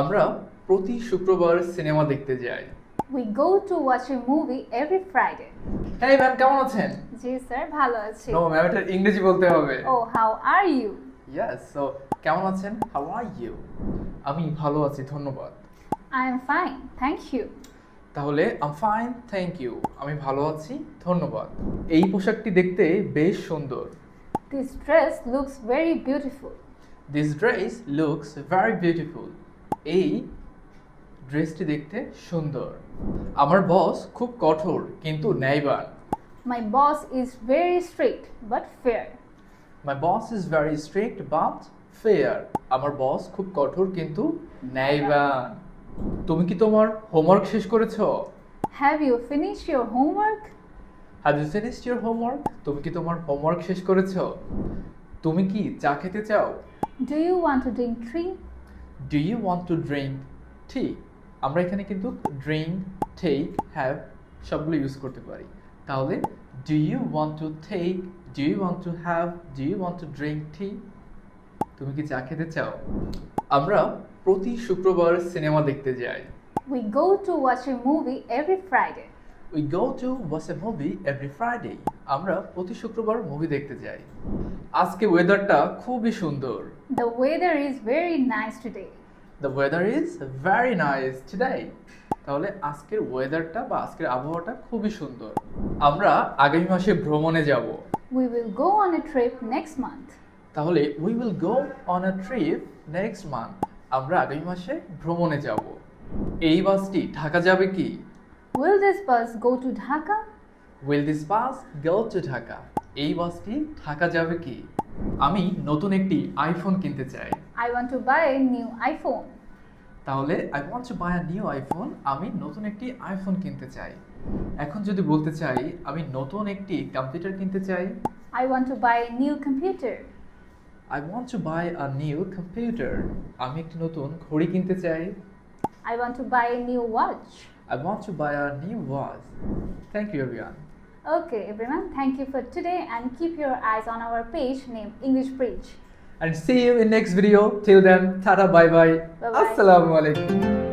আমরা প্রতি শুক্রবার সিনেমা দেখতে যাই। We go to watch a movie every Friday. হ্যাঁ ম্যাম কেমন আছেন? জি স্যার ভালো আছি। নো ম্যাম এটা ইংরেজি বলতে হবে। ও how are you yes so কেমন আছেন? হাউ আর ইউ আমি ভালো আছি ধন্যবাদ। I am fine thank you তাহলে আম ফাইন থ্যাংক ইউ আমি ভালো আছি ধন্যবাদ। এই পোশাকটি দেখতে বেশ সুন্দর। This dress looks very beautiful this dress looks very beautiful এই ড্রেসটি দেখতে সুন্দর। আমার বস খুব কঠোর কিন্তু ন্যায়বান। My boss is very strict but fair my boss is very strict but fair আমার বস খুব কঠোর কিন্তু ন্যায়বান। তুমি কি তোমার হোমওয়ার্ক শেষ করেছ? Have you finish your homework have you finished your homework তুমি কি তোমার হোমওয়ার্ক শেষ করেছ? তুমি কি চা খেতে চাও? Do you want to drink tea do you want to drink tea আমরা এখানে কিন্তু ড্রিঙ্ক টেক হ্যাভ সবগুলো ইউজ করতে পারি। তাহলে do you want to take do you want to have do you want to drink tea তুমি কি চা খেতে চাও? আমরা প্রতি শুক্রবার সিনেমা দেখতে যাই। We go to watch a movie every Friday we go to watch a movie every Friday আমরা প্রতি শুক্রবার মুভি দেখতে যাই। আজকে ওয়েদারটা খুবই সুন্দর। The weather is very nice today the weather is very nice today তাহলে আজকের ওয়েদারটা বা আজকের আবহাওয়াটা খুবই সুন্দর। আমরা আগামী মাসে ভ্রমণে যাব। We will go on a trip next month তাহলে we will go on a trip next month আমরা আগামী মাসে ভ্রমণে যাব। এই বাসটি ঢাকা যাবে কি? Will this bus go to Dhaka will this bus go to Dhaka এই বাসটি ঢাকা যাবে কি? আমি নতুন একটি আইফোন কিনতে চাই। I want to buy a new iPhone. তাহলে I want to buy a new iPhone আমি নতুন একটি আইফোন কিনতে চাই এখন যদি বলতে চাই আমি নতুন একটি কম্পিউটার কিনতে চাই I want to buy a new computer. I want to buy a new computer আমি একটি নতুন ঘড়ি কিনতে চাই I want to buy a new watch. I want to buy a new watch thank you everyone Okay, everyone, thank you for today and keep your eyes on our page named English Bridge. And see you in next video. Till then tata bye bye assalamu alaikum